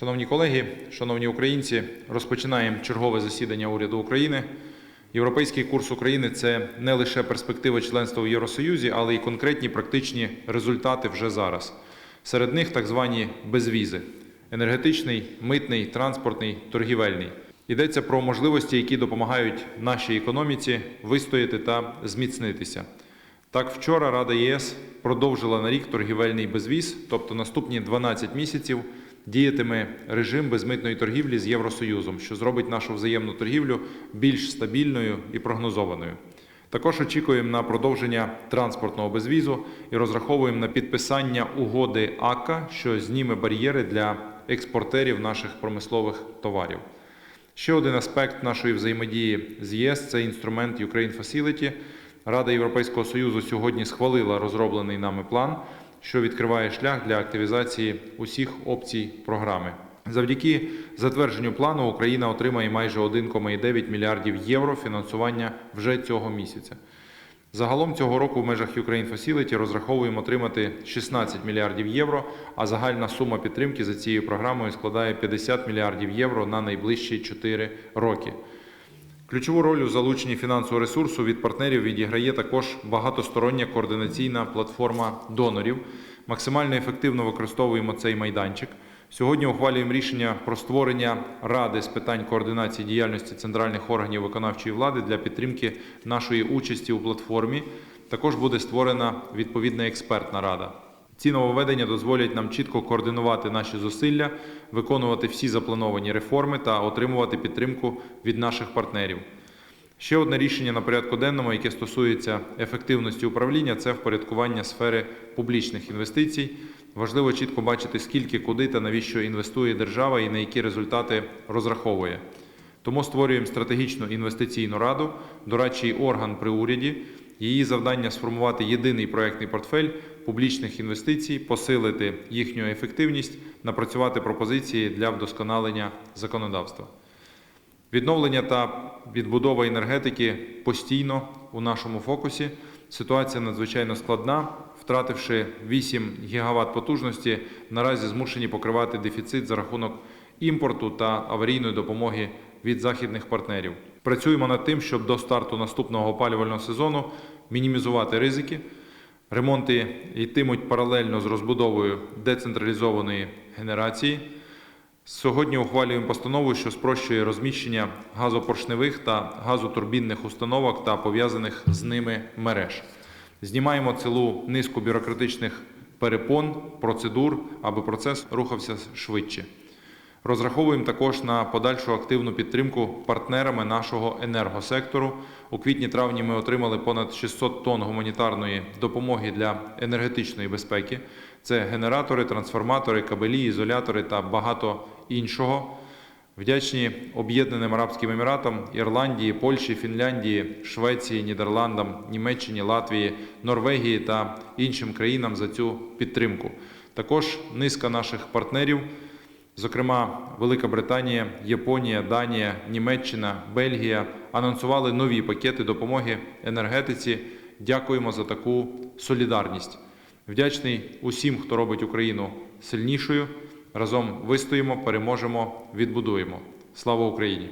Шановні колеги, шановні українці, розпочинаємо чергове засідання уряду України. Європейський курс України це не лише перспектива членства в Євросоюзі, але й конкретні практичні результати вже зараз. Серед них так звані безвізи: енергетичний, митний, транспортний, торгівельний. Йдеться про можливості, які допомагають нашій економіці вистояти та зміцнитися. Так, вчора Рада ЄС продовжила на рік торгівельний безвіз, тобто наступні 12 місяців діятиме режим безмитної торгівлі з Євросоюзом, що зробить нашу взаємну торгівлю більш стабільною і прогнозованою. Також очікуємо на продовження транспортного безвізу і розраховуємо на підписання угоди АККА, що зніме бар'єри для експортерів наших промислових товарів. Ще один аспект нашої взаємодії з ЄС це інструмент Ukraine Facility. Рада Європейського Союзу сьогодні схвалила розроблений нами план, що відкриває шлях для активізації усіх опцій програми. Завдяки затвердженню плану Україна отримає майже 1,9 мільярдів євро фінансування вже цього місяця. Загалом цього року в межах Ukraine Facility розраховуємо отримати 16 мільярдів євро, а загальна сума підтримки за цією програмою складає 50 мільярдів євро на найближчі 4 роки. Ключову роль у залученні фінансового ресурсу від партнерів відіграє також багатостороння координаційна платформа донорів. Максимально ефективно використовуємо цей майданчик. Сьогодні ухвалюємо рішення про створення ради з питань координації діяльності центральних органів виконавчої влади для підтримки нашої участі у платформі. Також буде створена відповідна експертна рада. Ці нововведення дозволять нам чітко координувати наші зусилля, виконувати всі заплановані реформи та отримувати підтримку від наших партнерів. Ще одне рішення на порядку денному, яке стосується ефективності управління, це впорядкування сфери публічних інвестицій. Важливо чітко бачити, скільки, куди та навіщо інвестує держава і на які результати розраховує. Тому створюємо стратегічну інвестиційну раду, дорадчий орган при уряді. Її завдання сформувати єдиний проектний портфель публічних інвестицій, посилити їхню ефективність, напрацювати пропозиції для вдосконалення законодавства. Відновлення та відбудова енергетики постійно у нашому фокусі. Ситуація надзвичайно складна. Втративши 8 гігават потужності, наразі змушені покривати дефіцит за рахунок імпорту та аварійної допомоги від західних партнерів. Працюємо над тим, щоб до старту наступного опалювального сезону мінімізувати ризики. Ремонти йтимуть паралельно з розбудовою децентралізованої генерації. Сьогодні ухвалюємо постанову, що спрощує розміщення газопоршневих та газотурбінних установок та пов'язаних з ними мереж. Знімаємо цілу низку бюрократичних перепон, процедур, аби процес рухався швидше. Розраховуємо також на подальшу активну підтримку партнерами нашого енергосектору. У квітні-травні ми отримали понад 600 тонн гуманітарної допомоги для енергетичної безпеки. Це генератори, трансформатори, кабелі, ізолятори та багато іншого. Вдячні Об'єднаним Арабським Еміратам, Ірландії, Польщі, Фінляндії, Швеції, Нідерландам, Німеччині, Латвії, Норвегії та іншим країнам за цю підтримку. Також низка наших партнерів. Зокрема, Велика Британія, Японія, Данія, Німеччина, Бельгія анонсували нові пакети допомоги енергетиці. Дякуємо за таку солідарність. Вдячний усім, хто робить Україну сильнішою. Разом вистоїмо, переможемо, відбудуємо. Слава Україні!